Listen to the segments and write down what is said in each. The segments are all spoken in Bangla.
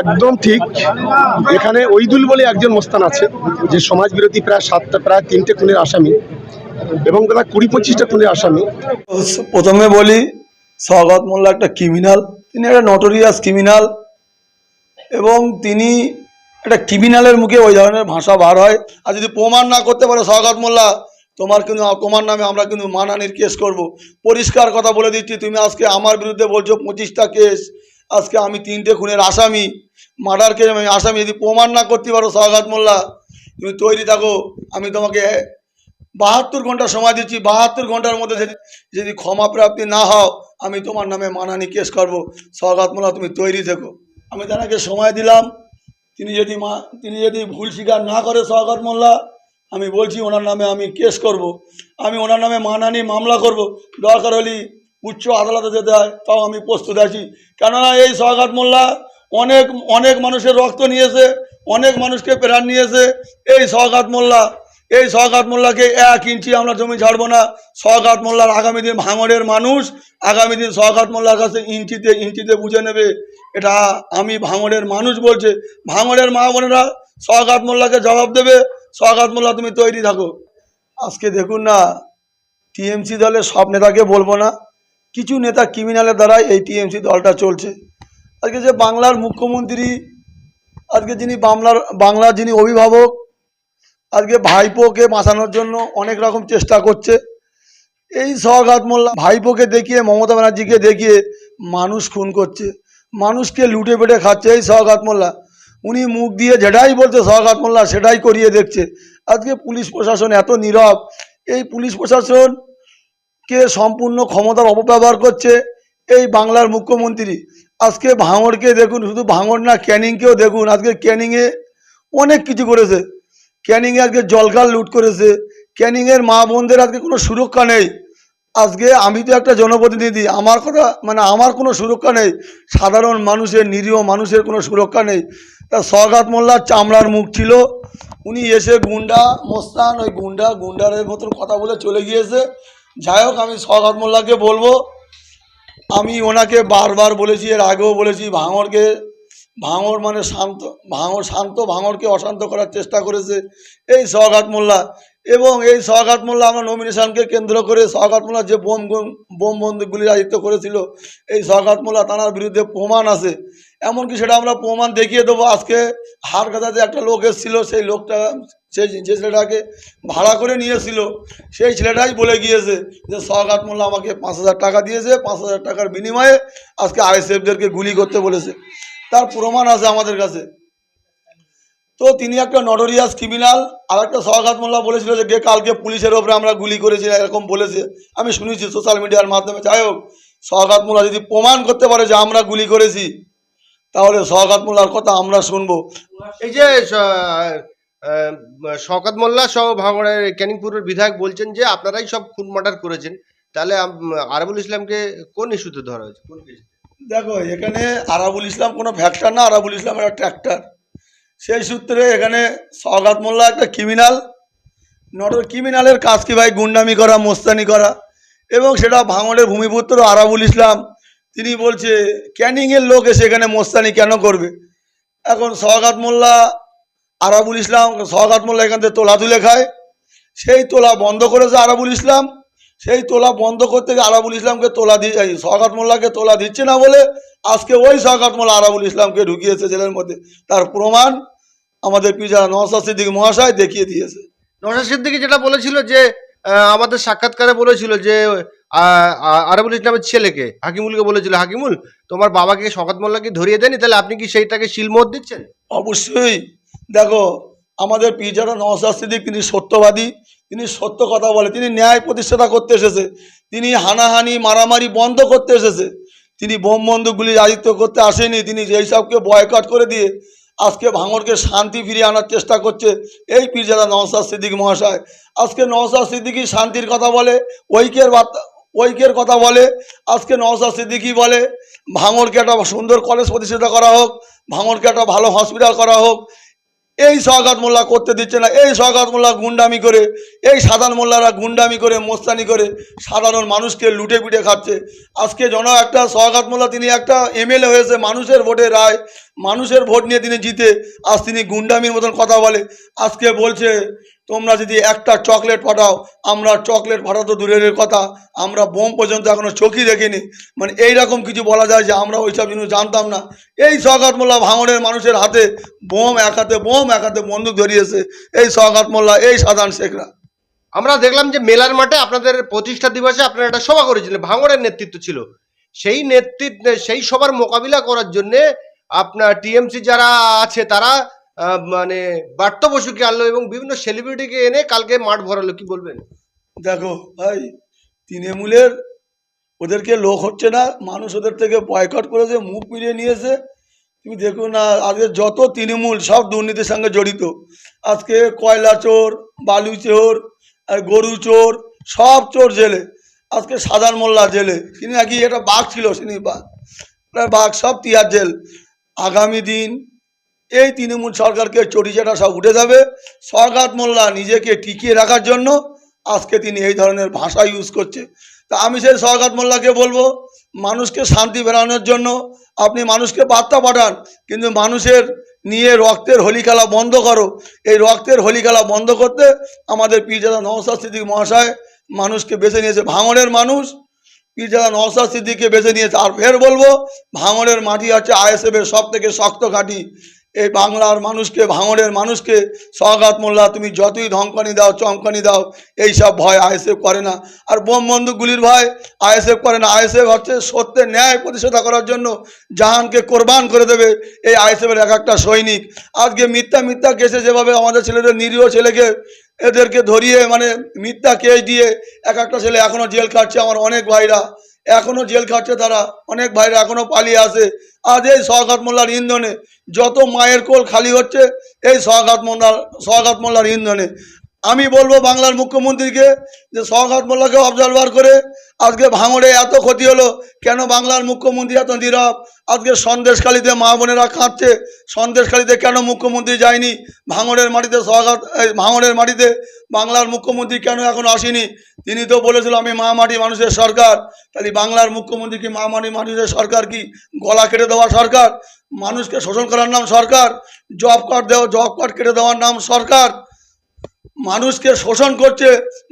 একদম ঠিক। এখানে ওইদুল বলে একজন মোস্তান আছে, যে সমাজ বিরোধী প্রায় সাতটা, প্রায় তিনটে খুনের আসামি এবং প্রায় কুড়ি পঁচিশটা খুনের আসামি। প্রথমে বলি স্বাগত মোল্লা একটা ক্রিমিনাল তিনি একটা নটোরিয়াস ক্রিমিনাল এবং তিনি একটা ক্রিমিনালের মুখে ওই ধরনের ভাষা বার হয়। আর যদি প্রমাণ না করতে পারে স্বাগত মোল্লা, তোমার কিন্তু তোমার নামে আমরা কিন্তু মানহানির কেস করব। পরিষ্কার কথা বলে দিচ্ছি, তুমি আজকে আমার বিরুদ্ধে বলছো পঁচিশটা কেস আজকে আমি তিনটে খুনের আসামি মার্ডার কেস আমি আসামি, যদি প্রমাণ না করতে পারো স্বাগত মোল্লা, তুমি তৈরি থাকো, আমি তোমাকে বাহাত্তর ঘণ্টা সময় দিচ্ছি, বাহাত্তর ঘণ্টার মধ্যে যদি ক্ষমা প্রাপ্তি না হও, আমি তোমার নামে মানানি কেস করব সৌগাত মোল্লা, তুমি তৈরি থেকো আমি তাকে সময় দিলাম, তিনি যদি মা, তিনি যদি ভুল স্বীকার না করে সৌগাত মোল্লা, আমি বলছি ওনার নামে আমি কেস করব। আমি ওনার নামে মানানি মামলা করব। দরকার হলে উচ্চ আদালতে যেতে হয়, তাও আমি প্রস্তুত আছি। কেননা এই সৌগাত মোল্লা অনেক অনেক মানুষের রক্ত নিয়েছে, অনেক মানুষকে প্রাণ নিয়েছে। এই সৌগাত মোল্লা, এই সৌগাত মোল্লাকে এক ইঞ্চি আমরা জমি ছাড়বো না। সৌগাত মোল্লার আগামী দিন ভাঙড়ের মানুষ আগামী দিন সৌগাত মোল্লার কাছে ইঞ্চিতে ইঞ্চিতে বুঝে নেবে। এটা আমি ভাঙড়ের মানুষ বলছে। ভাঙড়ের মা বোনেরা সৌগাত মোল্লাকে জবাব দেবে। সৌগাত মোল্লা, তুমি তৈরি থাকো। আজকে দেখুন না, টিএমসি দলের সব নেতাকে বলব না। কিছু নেতা ক্রিমিনালের দ্বারাই এই টিএমসি দলটা চলছে। আজকে যে বাংলার মুখ্যমন্ত্রী, আজকে যিনি বাংলার বাংলার যিনি অভিভাবক, আজকে ভাইপোকে বাঁচানোর জন্য অনেক রকম চেষ্টা করছে। এই সৌগাত মোল্লা ভাইপোকে দেখিয়ে, মমতা ব্যানার্জিকে দেখিয়ে মানুষ খুন করছে। মানুষকে লুটে পেটে খাচ্ছে এই সৌগাত মোল্লা। উনি মুখ দিয়ে যেটাই বলছে সৌগাত মোল্লা সেটাই করিয়ে দেখছে। আজকে পুলিশ প্রশাসন এত নীরব, এই পুলিশ প্রশাসন কে সম্পূর্ণ ক্ষমতার অপব্যবহার করছে? এই বাংলার মুখ্যমন্ত্রী। আজকে ভাঙড়কে দেখুন, শুধু ভাঙড় না, ক্যানিংকেও দেখুন, আজকে ক্যানিংয়ে অনেক কিছু করেছে। ক্যানিংয়ে আজকে জলকাল লুট করেছে। ক্যানিংয়ের মা বোনদের আজকে কোনো সুরক্ষা নেই। আজকে আমি তো একটা জনপ্রতিনিধি, আমার কথা মানে আমার কোনো সুরক্ষা নেই। সাধারণ মানুষের, নিরীহ মানুষের কোনো সুরক্ষা নেই। তা সগাত মোল্লার চামড়ার মুখ ছিল। উনি এসে গুন্ডা, মোস্তান, ওই গুন্ডা গুন্ডারের মতন কথা বলে চলে গিয়েছে। যাই হোক, আমি সগাত মোল্লাকে বলব, আমি ওনাকে বারবার বলেছি, এর আগেও বলেছি ভাঙরকে ভাঙর মানে শান্ত ভাঙর শান্ত ভাঙরকে অশান্ত করার চেষ্টা করেছে এই সগাত মোল্লা। এবং এই সগাত মোল্লা আমার নমিনেশনকে কেন্দ্র করে সগাত মোল্লা যে বোম বোম বন্দুকগুলি রাজিত্ব করেছিল, এই সগাত মোল্লা তানার বিরুদ্ধে প্রমাণ আছে। এমনকি সেটা আমরা প্রমাণ দেখিয়ে দেবো, আজকে হারকাদাতে একটা লোক এসেছিল, সেই লোকটা সেই যে ছেলেটাকে ভাড়া করে নিয়েছিল, সেই ছেলেটাই বলে গিয়েছে যে সগাত মোল্লা আমাকে পাঁচ হাজার টাকা দিয়েছে, পাঁচ হাজার টাকার বিনিময়ে আজকে আইএসএফদেরকে গুলি করতে বলেছে। তার প্রমাণ আছে আমাদের কাছে। তো তিনি একটা নটোরিয়াস ক্রিমিনাল আর একটা সহঘাত মোল্লা বলেছিল যে কালকে পুলিশের ওপরে আমরা গুলি করেছি, এরকম বলেছে। আমি শুনেছি সোশ্যাল মিডিয়ার মাধ্যমে। যাই হোক সহঘাত মোল্লা যদি প্রমাণ করতে পারে যে আমরা গুলি করেছি, তাহলে সহঘাত মোল্লার কথা আমরা শুনব। এই যে শওকত মোল্লা সহ ভাঙড়ের ক্যানিংপুরের বিধায়ক বলছেন যে আপনারাই সব খুন মার্ডার করেছেন। তাহলে আরাবুল ইসলামকে কোন ইস্যুতে ধরা হয়েছে? কোন দেখো, এখানে আরাবুল ইসলাম কোনো ফ্যাক্টর না, আরাবুল ইসলাম একটা ট্র্যাক্টর সেই সূত্রে এখানে সওগাত মোল্লা একটা ক্রিমিনাল নট ক্রিমিনালের কাজ কি ভাই? গুন্ডামি করা, মোস্তানি করা। এবং সেটা ভাঙড়ের ভূমিপুত্র আরাবুল ইসলাম, তিনি বলছে ক্যানিংয়ের লোক এসে এখানে মোস্তানি কেন করবে? এখন সওগাত মোল্লা আরাবুল ইসলাম সওগাত মোল্লা এখান থেকে তোলা তুলে খায়। সেই তোলা বন্ধ করেছে আরাবুল ইসলাম। সেই তোলা বন্ধ করতে গিয়ে আরাবুল ইসলামকে তোলা দিয়ে এই সওগাত মোল্লাকে তোলা দিচ্ছে না বলে আজকে ওই সওগাত মোল্লা আরাবুল ইসলামকে ঢুকিয়েছে জেলের মধ্যে। তার প্রমাণ আমাদের পিজা নওসাদ সিদ্দিক মহাশয় দেখিয়ে দিয়েছে। নওশাদ সিদ্দিকী যেটা বলেছিল যে আমাদের সাক্ষাৎকারে বলেছিল যে আরাবুল ইসলামের ছেলেকে হাকিমুলকে বলেছিল হাকিমুল তোমার বাবাকে শওকত মোল্লাকে ধরিয়ে দেনি তাহলে আপনি কি সেইটাকে শিলমোহর দিচ্ছেন? অবশ্যই। দেখো, আমাদের পিজারা নওসাদ সিদ্দিক, তিনি সত্যবাদী, তিনি সত্য কথা বলে, তিনি ন্যায় প্রতিষ্ঠাতা করতে এসেছে, তিনি হানাহানি, মারামারি বন্ধ করতে এসেছে, তিনি বোম বন্ধুগুলি রাজিত্ব করতে আসেনি, তিনি যেই সবকে বয়কট করে দিয়ে আজকে ভাঙরকে শান্তি ফিরিয়ে আনার চেষ্টা করছে এই পীরজাদা নওসাদ সিদ্দিক মহাশয়। আজকে নওসাদ সিদ্দিকি শান্তির কথা বলে, ঐক্যের বার্তা, ঐক্যের কথা বলে, আজকে নওসাদ সিদ্দিকি বলে ভাঙরকে একটা সুন্দর কলেজ প্রতিষ্ঠাতা করা হোক ভাঙরকে একটা ভালো হসপিটাল করা হোক এই সহগাত মোল্লা করতে দিচ্ছে না, এই সহগাত মোল্লা গুন্ডামি করে, এই সাধারণ মোল্লারা গুন্ডামি করে, মোস্তানি করে, সাধারণ মানুষকে লুটে পিটে খাচ্ছে। আজকে জন একটা সহগাত মোল্লা, তিনি একটা এমএলএ হয়েছে, মানুষের ভোটে রায়, মানুষের ভোট নিয়ে তিনি জিতে, আজ তিনি গুন্ডামির মতন কথা বলে, আজকে বলছে তোমরা যদি একটা চকলেট পাঠাও, আমরা চকলেট পাঠাতো দূরের কথা, আমরা বোম পর্যন্ত এখনও চোখই দেখিনি। মানে এই রকম কিছু বলা যায় যে আমরা ওইসব জিনিস জানতাম না। এই সগাত মোল্লা ভাঙনের মানুষের হাতে বোম এক হাতে বোম, এক হাতে বন্দুক ধরিয়েছে। এই সগাত মোল্লা, এই সাধারণ শেখরা। আমরা দেখলাম যে মেলার মাঠে আপনাদের প্রতিষ্ঠা দিবসে আপনারা একটা সভা করেছিলেন ভাঙড়ের নেতৃত্ব ছিল। সেই নেতৃত্বে, সেই সবার মোকাবিলা করার জন্যে আপনার টিএমসি যারা আছে, তারা মানে বার্ত বসুকে আনলো এবং বিভিন্ন সেলিব্রিটিকে এনে কালকে মাঠ ভরালো, কি বলবেন? দেখো ভাই, তৃণমূলের ওদেরকে লোক হচ্ছে না, মানুষ ওদের থেকে বয়কট করেছে, মুখ ফিরিয়ে নিয়েছে। তুমি দেখো না, আজকে যত তৃণমূল, সব দুর্নীতির সঙ্গে জড়িত। আজকে কয়লা চোর, বালু চোর, আর গরু চোর, সব চোর জেলে। আজকে সাধারণ মোল্লা জেলে। তিনি নাকি একটা বাঘ ছিল তিনি বাঘ। বাঘ সব তিয়ার জেল। আগামী দিন এই তৃণমূল সরকারকে চটিচাটা সব উঠে যাবে। সরকার মোল্লা নিজেকে টিকিয়ে রাখার জন্য আজকে তিনি এই ধরনের ভাষা ইউজ করছে। তা আমি সেই সরকার মোল্লাকে বলব, মানুষকে শান্তি বেড়ানোর জন্য আপনি মানুষকে বার্তা পাঠান, কিন্তু মানুষের নিয়ে রক্তের হোলি খেলা বন্ধ করো। এই রক্তের হোলি খেলা বন্ধ করতে আমাদের পীরজাদা নওসাদ সিদ্দিক মহাশয় মানুষকে বেছে নিয়েছে ভাঙনের মানুষ। পীরজাদা নওসাদ সিদ্দিককে বেছে নিয়েছে আর ফের বলব ভাঙনের মাটি হচ্ছে আইএসএফের সব থেকে শক্ত ঘাঁটি। এই বাংলার মানুষকে ভাঙড়ের মানুষকে সগাত মোল্লা, তুমি যতই ধমকানি দাও, চমকানি দাও, এই সব ভয় আইএসএফ করে না। আর বোম বন্দুকগুলির ভয় আইএসএফ করে না। আইএসএফ হচ্ছে সত্যের ন্যায় প্রতিষ্ঠা করার জন্য জাহানকে কোরবান করে দেবে এই আইএসএফের এক একটা সৈনিক। আজকে মিথ্যা মিথ্যা কেসে যেভাবে আমাদের ছেলেদের নিরীহ ছেলেকে, এদেরকে ধরিয়ে মানে মিথ্যা কেস দিয়ে এক একটা ছেলে এখনও জেল খাটছে। আমার অনেক ভাইরা এখনও জেল খাচ্ছে তারা, অনেক ভাইরা এখনও পালিয়ে আসে। আজ এই সহঘাত মোল্লার ইন্ধনে যত মায়ের কোল খালি হচ্ছে, এই সহঘাত মোল্লার সহঘাত মোল্লার ইন্ধনে আমি বলব বাংলার মুখ্যমন্ত্রীকে যে সহঘাত মোল্লাকে অবজারভার করে আজকে ভাঙড়ে এত ক্ষতি হলো, কেন বাংলার মুখ্যমন্ত্রী এত নীরব? আজকে সন্দেশখালিতে মা বোনেরা কাঁদছে, সন্দেশখালিতে কেন মুখ্যমন্ত্রী যায়নি? ভাঙড়ের মাটিতে সহঘাত ভাঙড়ের মাটিতে বাংলার মুখ্যমন্ত্রী কেন এখন আসেনি? তিনি তো বলেছিল আমি মা মাটি মানুষের সরকার। তাহলে বাংলার মুখ্যমন্ত্রী কি মা মাটি মানুষের সরকার কি? গলা কেটে দেওয়া সরকার? মানুষকে শোষণ করার নাম সরকার? জব কার্ড দেওয়া, জব কার্ড কেটে দেওয়ার নাম সরকার? মানুষকে শোষণ করছে,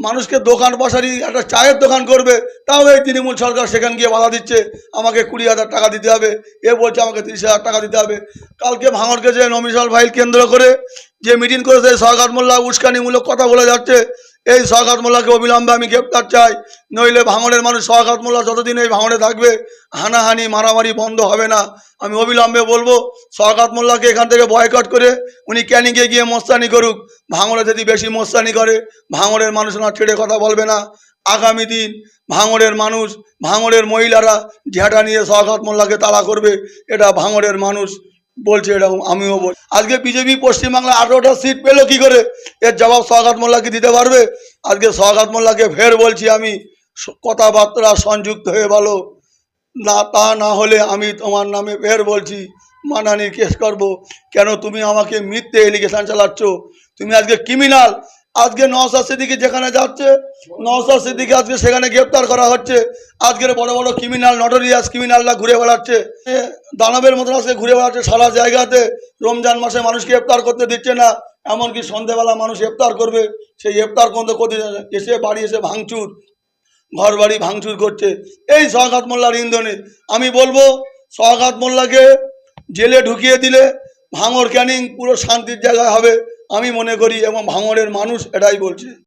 মানুষকে দোকান বসারি একটা চায়ের দোকান করবে, তাও এই তৃণমূল সরকার সেখানে গিয়ে বাধা দিচ্ছে, আমাকে কুড়ি হাজার টাকা দিতে হবে, এ বলছে আমাকে তিরিশ হাজার টাকা দিতে হবে। কালকে ভাঙড়কে যে নমিশাল ফাইল কেন্দ্র করে যে মিটিং করেছে সরকার মোল্লা উস্কানিমূলক কথা বলে যাচ্ছে এই সরকার মোল্লাকে অবিলম্বে আমি গ্রেপ্তার চাই। নইলে ভাঙড়ের মানুষ সরকার মোল্লা যতদিন এই ভাঙড়ে থাকবে, হানাহানি, মারামারি বন্ধ হবে না। আমি অবিলম্বে বলব সরকার মোল্লাকে এখান থেকে বয়কট করে উনি ক্যানিংয়ে গিয়ে মোস্তানি করুক। ভাঙড়ে যদি বেশি মোস্তানি করে ভাঙড়ের মানুষ না ছেড়ে কথা বলবে না। আগামী দিন ভাঙড়ের মানুষ ভাঙড়ের মহিলারা ঝেঁটা নিয়ে সরকার মোল্লাকে তাড়া করবে, এটা ভাঙড়ের মানুষ বলছে এরকম, আমিও বল, আজকে বিজেপি পশ্চিমবাংলা আঠারোটা সিট পেল কি করে? এর জবাব সহাগাত মোল্লাকে দিতে পারবে? আজকে সহাগাত মোল্লাকে ফের বলছি আমি কথাবার্তা সংযুক্ত হয়ে ভালো। না, তা না হলে আমি তোমার নামে ফের বলছি মানানির কেস করব। কেন তুমি আমাকে মিথ্যে এলিগেশন চালাচ্ছ? তুমি আজকে ক্রিমিনাল আজকে নওসাদ সিদ্দিকি যেখানে যাচ্ছে নওসাদ সিদ্দিকি আজকে সেখানে গ্রেপ্তার করা হচ্ছে। আজকের বড় বড় ক্রিমিনাল নটোরিয়াস ক্রিমিনালরা ঘুরে বেড়াচ্ছে। দানবের মতন আজকে ঘুরে বেড়াচ্ছে সারা জায়গাতে। রমজান মাসে মানুষকে ইফতার করতে দিচ্ছে না, এমনকি সন্ধেবেলা মানুষ ইফতার করবে। সেই ইফতার করতে করতে এসে বাড়ি এসে ভাঙচুর ঘর বাড়ি ভাঙচুর করছে। এই সহঘাত মোল্লার ইন্ধনে আমি বলব সহঘাত মোল্লাকে জেলে ঢুকিয়ে দিলে ভাঙর ক্যানিং পুরো শান্তির জায়গায় হবে। আমি মনে করি এবং ভাঙড়ের মানুষ এটাই বলছে।